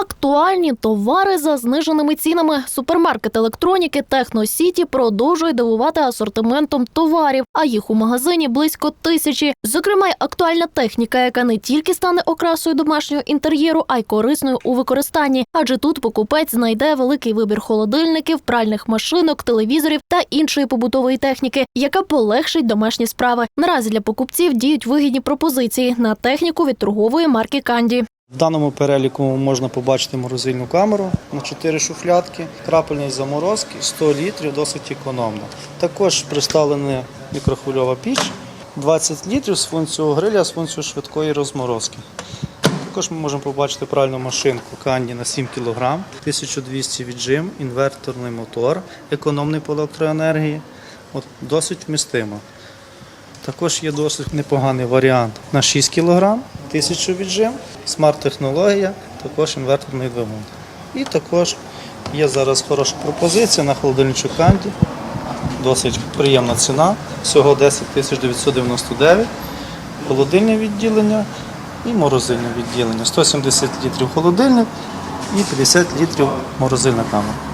Актуальні товари за зниженими цінами. Супермаркет електроніки Техносіті продовжує дивувати асортиментом товарів, а їх у магазині близько тисячі. Зокрема, й актуальна техніка, яка не тільки стане окрасою домашнього інтер'єру, а й корисною у використанні. Адже тут покупець знайде великий вибір холодильників, пральних машинок, телевізорів та іншої побутової техніки, яка полегшить домашні справи. Наразі для покупців діють вигідні пропозиції на техніку від торгової марки Канді. В даному переліку можна побачити морозильну камеру на 4 шуфлятки, крапельні заморозки, 100 літрів, досить економно. Також представлена мікрохвильова піч, 20 літрів з функцією гриля, з функцією швидкої розморозки. Також ми можемо побачити пральну машинку Канді на 7 кг, 1200 віджим, інверторний мотор, економний по електроенергії, От, досить вмістимо. Також є досить непоганий варіант на 6 кг, 1000 віджим, смарт-технологія, також інверторний двигун. І також є зараз хороша пропозиція на холодильничок Канді. Досить приємна ціна. Всього 10 999. Холодильне відділення і морозильне відділення. 170 літрів холодильник і 50 літрів морозильна камера.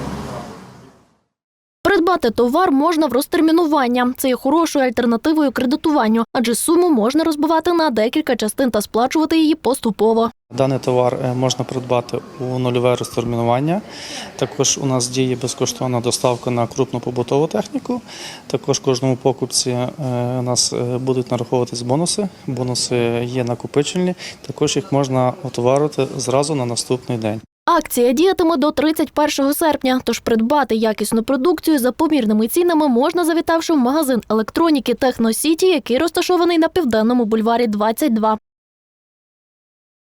Придбати товар можна в розтермінування. Це є хорошою альтернативою кредитуванню, адже суму можна розбивати на декілька частин та сплачувати її поступово. Даний товар е, можна придбати у нульове розтермінування. Також у нас діє безкоштовна доставка на крупну побутову техніку. Також кожному покупці е, у нас е, будуть нараховуватись бонуси. Бонуси є накопичельні. Також їх можна отоварити зразу на наступний день. Акція діятиме до 31 серпня, тож придбати якісну продукцію за помірними цінами можна завітавши в магазин електроніки Техносіті, який розташований на південному бульварі 22.